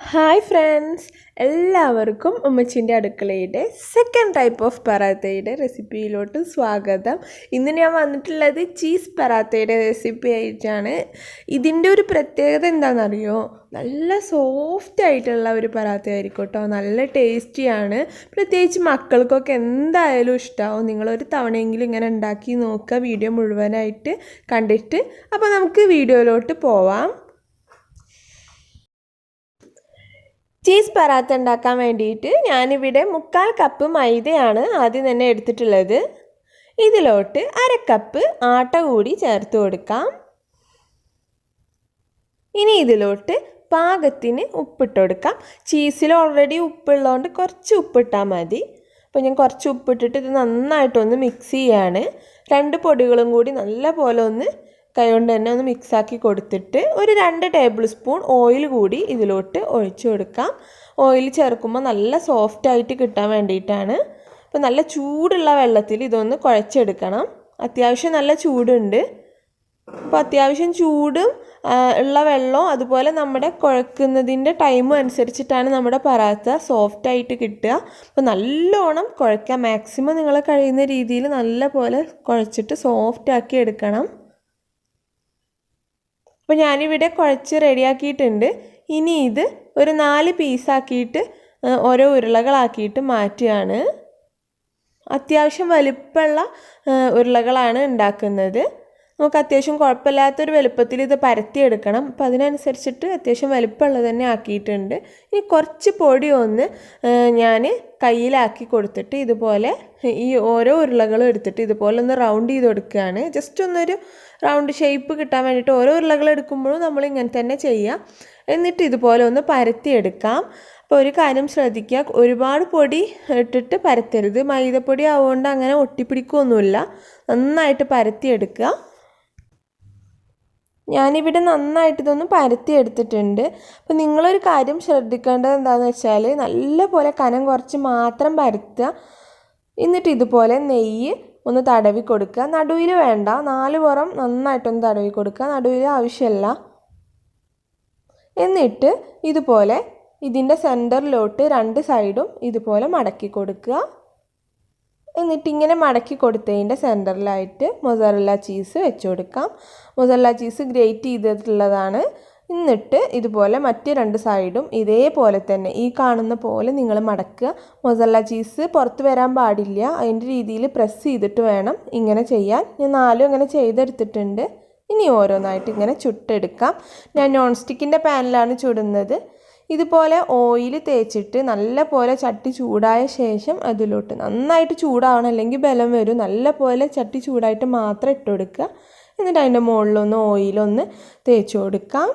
Hi friends എല്ലാവർക്കും ഉമ്മച്ചിന്റെ അടുക്കളയുടെ സെക്കൻഡ് ടൈപ്പ് ഓഫ് പറാത്തയുടെ റെസിപ്പിയിലോട്ട് സ്വാഗതം. ഇന്ന് ഞാൻ വന്നിട്ടുള്ളത് ചീസ് പറാത്തയുടെ റെസിപ്പി ആയിട്ടാണ്. ഇതിന്റെ ഒരു പ്രത്യേകത എന്താണെന്നറിയോ? നല്ല സോഫ്റ്റ് ആയിട്ടുള്ള ഒരു പറാത്ത ആയിരിക്കും കേട്ടോ. നല്ല ടേസ്റ്റിയാണ് പ്രത്യേകിച്ച് മക്കൾക്കൊക്കെ എന്തായാലും ഇഷ്ടമാവും നിങ്ങളൊരു തവണയെങ്കിലും ഇങ്ങനെ ഉണ്ടാക്കി നോക്കുക. വീഡിയോ മുഴുവനായിട്ട് കണ്ടിട്ട്. അപ്പോൾ നമുക്ക് വീഡിയോയിലോട്ട് പോവാം. ചീസ് പറാത്ത ഉണ്ടാക്കാൻ വേണ്ടിയിട്ട് ഞാനിവിടെ മുക്കാൽ കപ്പ് മൈദയാണ് ആദ്യം തന്നെ എടുത്തിട്ടുള്ളത്. ഇതിലോട്ട് അര കപ്പ് ആട്ട കൂടി ചേർത്ത് കൊടുക്കാം. ഇനി ഇതിലോട്ട് പാകത്തിന് ഉപ്പിട്ട് കൊടുക്കാം. ചീസിൽ ഓൾറെഡി ഉപ്പുള്ളതുകൊണ്ട് കുറച്ച് ഉപ്പിട്ടാൽ മതി. അപ്പോൾ ഞാൻ കുറച്ച് ഉപ്പിട്ടിട്ട് ഇത് നന്നായിട്ടൊന്ന് മിക്സ് ചെയ്യാണ്. രണ്ട് പൊടികളും കൂടി നല്ല പോലെ ഒന്ന് കൈകൊണ്ട് തന്നെ ഒന്ന് മിക്സാക്കി കൊടുത്തിട്ട് ഒരു രണ്ട് ടേബിൾ സ്പൂൺ ഓയിൽ കൂടി ഇതിലോട്ട് ഒഴിച്ചു കൊടുക്കാം. ഓയിൽ ചേർക്കുമ്പോൾ നല്ല സോഫ്റ്റായിട്ട് കിട്ടാൻ വേണ്ടിയിട്ടാണ്. അപ്പോൾ നല്ല ചൂടുള്ള വെള്ളത്തിൽ ഇതൊന്ന് കുഴച്ചെടുക്കണം. അത്യാവശ്യം നല്ല ചൂടുണ്ട്. അപ്പോൾ അത്യാവശ്യം ചൂടും ഉള്ള വെള്ളവും അതുപോലെ നമ്മുടെ കുഴക്കുന്നതിന്റെ ടൈമും അനുസരിച്ചിട്ടാണ് നമ്മുടെ പറാത്ത സോഫ്റ്റായിട്ട് കിട്ടുക. അപ്പോൾ നല്ലോണം കുഴക്കുക മാക്സിമം നിങ്ങൾ കഴിയുന്ന രീതിയിൽ നല്ല പോലെ കുഴച്ചിട്ട് സോഫ്റ്റാക്കി എടുക്കണം. അപ്പോൾ ഞാനിവിടെ കുഴച്ച് റെഡിയാക്കിയിട്ടുണ്ട്. ഇനി ഇത് ഒരു നാല് പീസാക്കിയിട്ട് ഓരോ ഉരുളകളാക്കിയിട്ട് മാറ്റുകയാണ്. അത്യാവശ്യം വലിപ്പമുള്ള ഉരുളകളാണ് ഉണ്ടാക്കുന്നത്. നമുക്ക് അത്യാവശ്യം കുഴപ്പമില്ലാത്തൊരു വലുപ്പത്തിൽ ഇത് പരത്തിയെടുക്കണം. അപ്പോൾ അതിനനുസരിച്ചിട്ട് അത്യാവശ്യം വലുപ്പമുള്ളത് തന്നെ ആക്കിയിട്ടുണ്ട്. ഇനി കുറച്ച് പൊടി ഒന്ന് ഞാൻ കയ്യിലാക്കി കൊടുത്തിട്ട് ഇതുപോലെ ഈ ഓരോ ഉരുളകളും എടുത്തിട്ട് ഇതുപോലെ ഒന്ന് റൗണ്ട് ചെയ്ത് കൊടുക്കുകയാണ്. ജസ്റ്റ് ഒന്നൊരു റൗണ്ട് ഷേപ്പ് കിട്ടാൻ വേണ്ടിയിട്ട് ഓരോ ഉരുളകൾ എടുക്കുമ്പോഴും നമ്മൾ ഇങ്ങനെ തന്നെ ചെയ്യാം. എന്നിട്ട് ഇതുപോലെ ഒന്ന് പരത്തിയെടുക്കാം. അപ്പോൾ ഒരു കാര്യം ശ്രദ്ധിക്കുക ഒരുപാട് പൊടി ഇട്ടിട്ട് പരത്തരുത്. മൈദപ്പൊടി ആവുകൊണ്ട് അങ്ങനെ ഒട്ടിപ്പിടിക്കുകയൊന്നുമില്ല. നന്നായിട്ട് പരത്തിയെടുക്കുക. ഞാനിവിടെ നന്നായിട്ട് ഇതൊന്ന് പരത്തി എടുത്തിട്ടുണ്ട്. അപ്പോൾ നിങ്ങളൊരു കാര്യം ശ്രദ്ധിക്കേണ്ടത് എന്താണെന്ന് വെച്ചാൽ നല്ലപോലെ കനം കുറച്ച് മാത്രം പരത്തുക. എന്നിട്ട് ഇതുപോലെ നെയ്യ് ഒന്ന് തടവി കൊടുക്കുക. നടുവിൽ വേണ്ട നാല് പുറം നന്നായിട്ടൊന്ന് തടവി കൊടുക്കുക. നടുവിൽ ആവശ്യമില്ല. എന്നിട്ട് ഇതുപോലെ ഇതിന്റെ സെന്ററിലോട്ട് രണ്ട് സൈഡും ഇതുപോലെ മടക്കി കൊടുക്കുക. എന്നിട്ട് ഇങ്ങനെ മടക്കി കൊടുത്തതിന്റെ സെന്ററിലായിട്ട് മൊസറല്ല ചീസ് വെച്ച് കൊടുക്കാം. മൊസറല്ല ചീസ് ഗ്രേറ്റ് ചെയ്തിട്ടുള്ളതാണ്. എന്നിട്ട് ഇതുപോലെ മറ്റ് രണ്ട് സൈഡും ഇതേപോലെ തന്നെ ഈ കാണുന്ന പോലെ നിങ്ങൾ മടക്കുക. മൊസറല്ല ചീസ് പുറത്ത് വരാൻ പാടില്ല. അതിന്റെ രീതിയിൽ പ്രസ് ചെയ്തിട്ട് വേണം ഇങ്ങനെ ചെയ്യാൻ. ഞാൻ നാലും അങ്ങനെ ചെയ്തെടുത്തിട്ടുണ്ട്. ഇനി ഓരോന്നായിട്ട് ഇങ്ങനെ ചുട്ടെടുക്കാം. ഞാൻ നോൺ സ്റ്റിക്കിന്റെ പാനിലാണ് ചുടുന്നത്. ഇതുപോലെ ഓയിൽ തേച്ചിട്ട് നല്ല പോലെ ചട്ടി ചൂടായ ശേഷം അതിലോട്ട് നന്നായിട്ട് ചൂടാവണം അല്ലെങ്കിൽ ബലം വരും. നല്ല പോലെ ചട്ടി ചൂടായിട്ട് മാത്രം ഇട്ട് കൊടുക്കുക. എന്നിട്ട് അതിന്റെ മുകളിലൊന്ന് ഓയിലൊന്ന് തേച്ച് കൊടുക്കാം.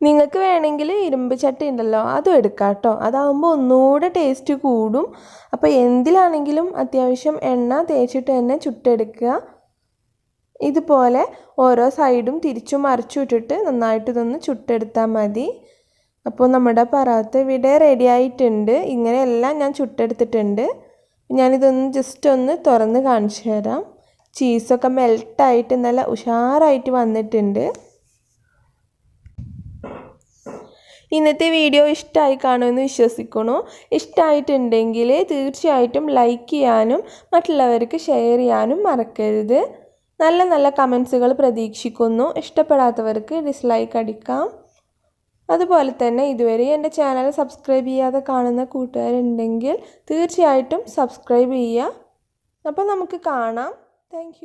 നിങ്ങൾക്ക് വേണമെങ്കിൽ ഇരുമ്പ് ചട്ടി ഉണ്ടല്ലോ അതും എടുക്കാം കേട്ടോ. അതാകുമ്പോൾ ഒന്നുകൂടെ ടേസ്റ്റ് കൂടും. അപ്പോൾ എന്തിലാണെങ്കിലും അത്യാവശ്യം എണ്ണ തേച്ചിട്ട് തന്നെ ചുട്ടെടുക്കുക. ഇതുപോലെ ഓരോ സൈഡും തിരിച്ചു മറിച്ചു ഇട്ടിട്ട് നന്നായിട്ട് ഇതൊന്ന് ചുട്ടെടുത്താൽ മതി. അപ്പോൾ നമ്മുടെ പറാത്ത ഇവിടെ റെഡി ആയിട്ടുണ്ട്. ഇങ്ങനെയെല്ലാം ഞാൻ ചുട്ടെടുത്തിട്ടുണ്ട്. ഞാനിതൊന്ന് ജസ്റ്റ് ഒന്ന് തുറന്ന് കാണിച്ചു തരാം. ചീസൊക്കെ മെൽട്ടായിട്ട് നല്ല ഉഷാറായിട്ട് വന്നിട്ടുണ്ട്. ഇന്നത്തെ വീഡിയോ ഇഷ്ടമായി കാണുമെന്ന് വിശ്വസിക്കുന്നു. ഇഷ്ടമായിട്ടുണ്ടെങ്കിൽ തീർച്ചയായിട്ടും ലൈക്ക് ചെയ്യാനും മറ്റുള്ളവർക്ക് ഷെയർ ചെയ്യാനും മറക്കരുത്. നല്ല നല്ല കമൻസുകൾ പ്രതീക്ഷിക്കുന്നു. ഇഷ്ടപ്പെടാത്തവർക്ക് ഡിസ്ലൈക്ക് അടിക്കാം. അതുപോലെ തന്നെ ഇതുവരെ എന്റെ ചാനൽ സബ്സ്ക്രൈബ് ചെയ്യാതെ കാണുന്ന കൂട്ടുകാരുണ്ടെങ്കിൽ തീർച്ചയായിട്ടും സബ്സ്ക്രൈബ് ചെയ്യുക. അപ്പോൾ നമുക്ക് കാണാം. താങ്ക്